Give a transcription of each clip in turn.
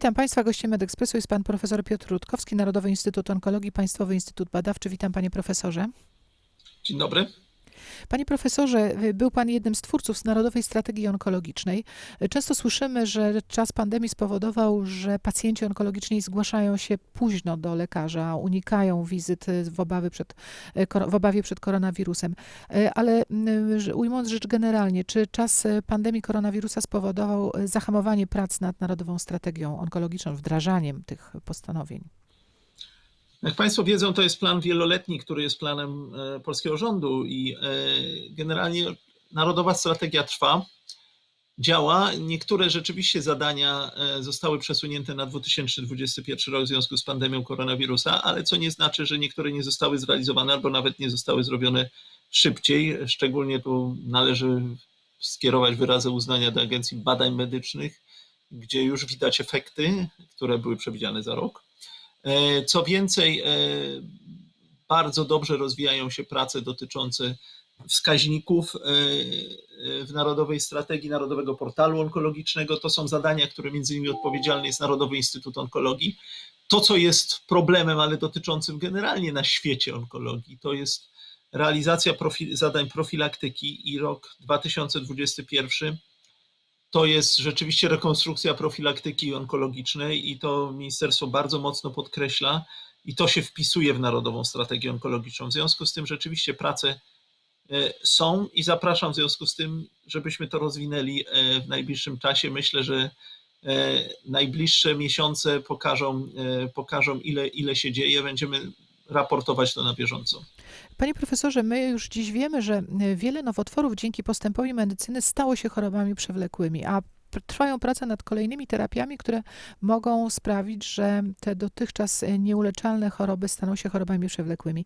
Witam Państwa. Gościem Medekspresu jest Pan Profesor Piotr Rutkowski, Narodowy Instytut Onkologii, Państwowy Instytut Badawczy. Witam Panie Profesorze. Dzień dobry. Panie profesorze, był pan jednym z twórców Narodowej Strategii Onkologicznej. Często słyszymy, że czas pandemii spowodował, że pacjenci onkologiczni zgłaszają się późno do lekarza, unikają wizyt w, obawy przed, w obawie przed koronawirusem. Ale ujmując rzecz generalnie, czy czas pandemii koronawirusa spowodował zahamowanie prac nad Narodową Strategią Onkologiczną, wdrażaniem tych postanowień? Jak Państwo wiedzą, to jest plan wieloletni, który jest planem e, polskiego rządu i e, generalnie Narodowa Strategia trwa, działa. Niektóre rzeczywiście zadania e, zostały przesunięte na 2021 rok w związku z pandemią koronawirusa, ale co nie znaczy, że niektóre nie zostały zrealizowane albo nawet nie zostały zrobione szybciej. Szczególnie tu należy skierować wyrazy uznania do Agencji Badań Medycznych, gdzie już widać efekty, które były przewidziane za rok. E, co więcej, e, bardzo dobrze rozwijają się prace dotyczące wskaźników e, w Narodowej Strategii Narodowego Portalu Onkologicznego. To są zadania, które między innymi odpowiedzialny jest Narodowy Instytut Onkologii. To, co jest problemem, ale dotyczącym generalnie na świecie onkologii, to jest realizacja zadań profilaktyki i rok 2021 to jest rzeczywiście rekonstrukcja profilaktyki onkologicznej i to ministerstwo bardzo mocno podkreśla i to się wpisuje w Narodową Strategię Onkologiczną. W związku z tym rzeczywiście prace e, są i zapraszam w związku z tym, żebyśmy to rozwinęli e, w najbliższym czasie. Myślę, że e, najbliższe miesiące pokażą, pokażą ile, ile się dzieje. Będziemy raportować to na bieżąco. Panie profesorze, my już dziś wiemy, że e, wiele nowotworów dzięki postępowi medycyny stało się chorobami przewlekłymi, a trwają prace nad kolejnymi terapiami, które mogą sprawić, że te dotychczas e, nieuleczalne choroby staną się chorobami przewlekłymi.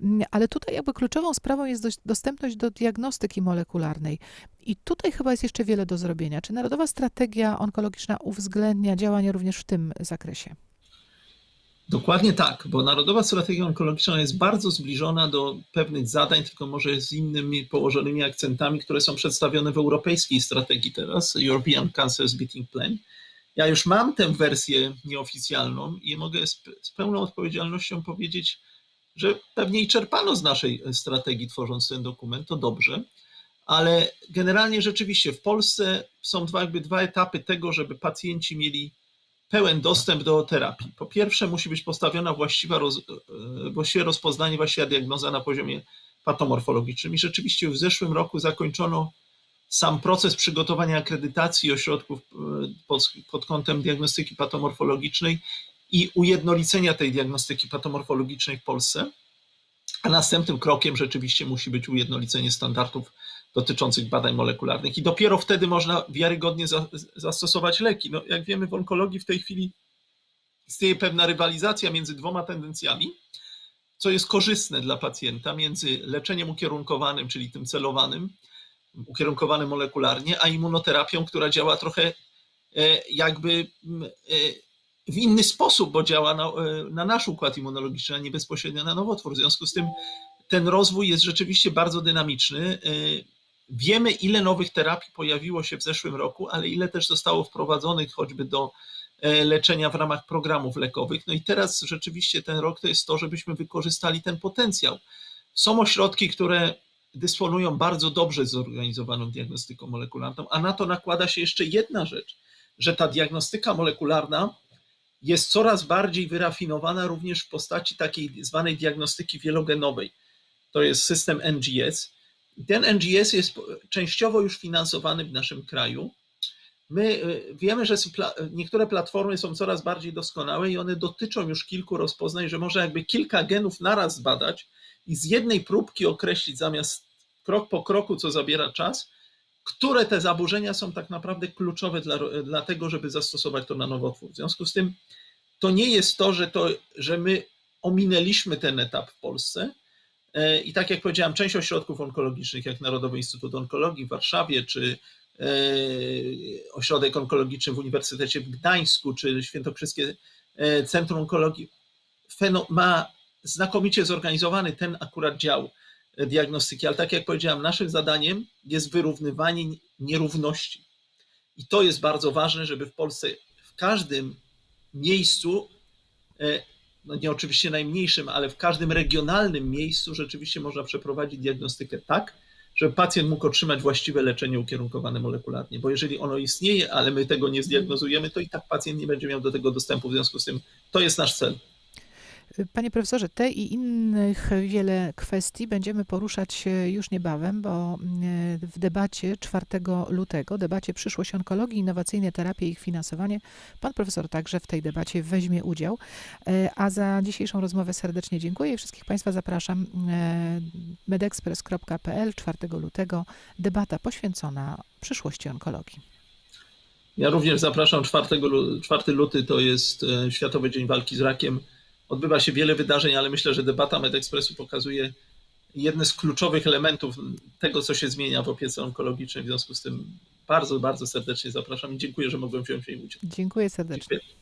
Mm, ale tutaj jakby kluczową sprawą jest dostępność do diagnostyki molekularnej. I tutaj chyba jest jeszcze wiele do zrobienia. Czy Narodowa Strategia Onkologiczna uwzględnia działania również w tym zakresie? Dokładnie tak, bo Narodowa Strategia Onkologiczna jest bardzo zbliżona do pewnych zadań, tylko może z innymi położonymi akcentami, które są przedstawione w europejskiej strategii teraz, European Cancer Beating Plan. Ja już mam tę wersję nieoficjalną i mogę z, pełną odpowiedzialnością powiedzieć, że pewnie i czerpano z naszej strategii, tworząc ten dokument, to dobrze, ale generalnie rzeczywiście w Polsce są dwa, jakby dwa etapy tego, żeby pacjenci mieli pełen dostęp do terapii. Po pierwsze, musi być postawiona właściwa roz, e, właściwe rozpoznanie, właściwa diagnoza na poziomie patomorfologicznym. I rzeczywiście w zeszłym roku zakończono sam proces przygotowania akredytacji ośrodków e, pod, pod kątem diagnostyki patomorfologicznej i ujednolicenia tej diagnostyki patomorfologicznej w Polsce. A następnym krokiem rzeczywiście musi być ujednolicenie standardów dotyczących badań molekularnych i dopiero wtedy można wiarygodnie za, zastosować leki. No, jak wiemy, w onkologii w tej chwili istnieje pewna rywalizacja między dwoma tendencjami, co jest korzystne dla pacjenta, między leczeniem ukierunkowanym, czyli tym celowanym, ukierunkowanym molekularnie, a immunoterapią, która działa trochę e, jakby e, w inny sposób, bo działa na, e, na nasz układ immunologiczny, a nie bezpośrednio na nowotwór. W związku z tym ten rozwój jest rzeczywiście bardzo dynamiczny. Wiemy, ile nowych terapii pojawiło się w zeszłym roku, ale ile też zostało wprowadzonych choćby do e, leczenia w ramach programów lekowych. No i teraz rzeczywiście ten rok to jest to, żebyśmy wykorzystali ten potencjał. Są ośrodki, które dysponują bardzo dobrze zorganizowaną diagnostyką molekularną, a na to nakłada się jeszcze jedna rzecz, że ta diagnostyka molekularna jest coraz bardziej wyrafinowana również w postaci takiej zwanej diagnostyki wielogenowej. To jest system NGS, ten NGS jest częściowo już finansowany w naszym kraju. My y, wiemy, że niektóre platformy są coraz bardziej doskonałe i one dotyczą już kilku rozpoznań, że można jakby kilka genów naraz zbadać i z jednej próbki określić zamiast krok po kroku, co zabiera czas, które te zaburzenia są tak naprawdę kluczowe dla, dla tego, żeby zastosować to na nowotwór. W związku z tym to nie jest to, że, to, że my ominęliśmy ten etap w Polsce, I tak jak powiedziałem, część ośrodków onkologicznych, jak Narodowy Instytut Onkologii w Warszawie, czy e, Ośrodek Onkologiczny w Uniwersytecie w Gdańsku, czy Świętokrzyskie e, Centrum Onkologii, ma znakomicie zorganizowany ten akurat dział diagnostyki, ale tak jak powiedziałem, naszym zadaniem jest wyrównywanie nierówności. I to jest bardzo ważne, żeby w Polsce w każdym miejscu, e, no nie oczywiście najmniejszym, ale w każdym regionalnym miejscu rzeczywiście można przeprowadzić diagnostykę tak, żeby pacjent mógł otrzymać właściwe leczenie ukierunkowane molekularnie. Bo jeżeli ono istnieje, ale my tego nie zdiagnozujemy, to i tak pacjent nie będzie miał do tego dostępu. W związku z tym to jest nasz cel. Panie profesorze, te i innych wiele kwestii będziemy poruszać już niebawem, bo e, w debacie 4 lutego, debacie Przyszłość onkologii, innowacyjne terapie i ich finansowanie, pan profesor także w tej debacie weźmie udział. E, A za dzisiejszą rozmowę serdecznie dziękuję i wszystkich Państwa zapraszam. e, medexpress.pl 4 lutego, debata poświęcona przyszłości onkologii. Ja również zapraszam 4, lu- 4 luty, to jest Światowy Dzień Walki z Rakiem. Odbywa się wiele wydarzeń, ale myślę, że debata MedExpressu pokazuje jedne z kluczowych elementów tego, co się zmienia w opiece onkologicznej. W związku z tym bardzo, bardzo serdecznie zapraszam i dziękuję, że mogłem wziąć w niej udział. Dziękuję serdecznie. Dziękuję.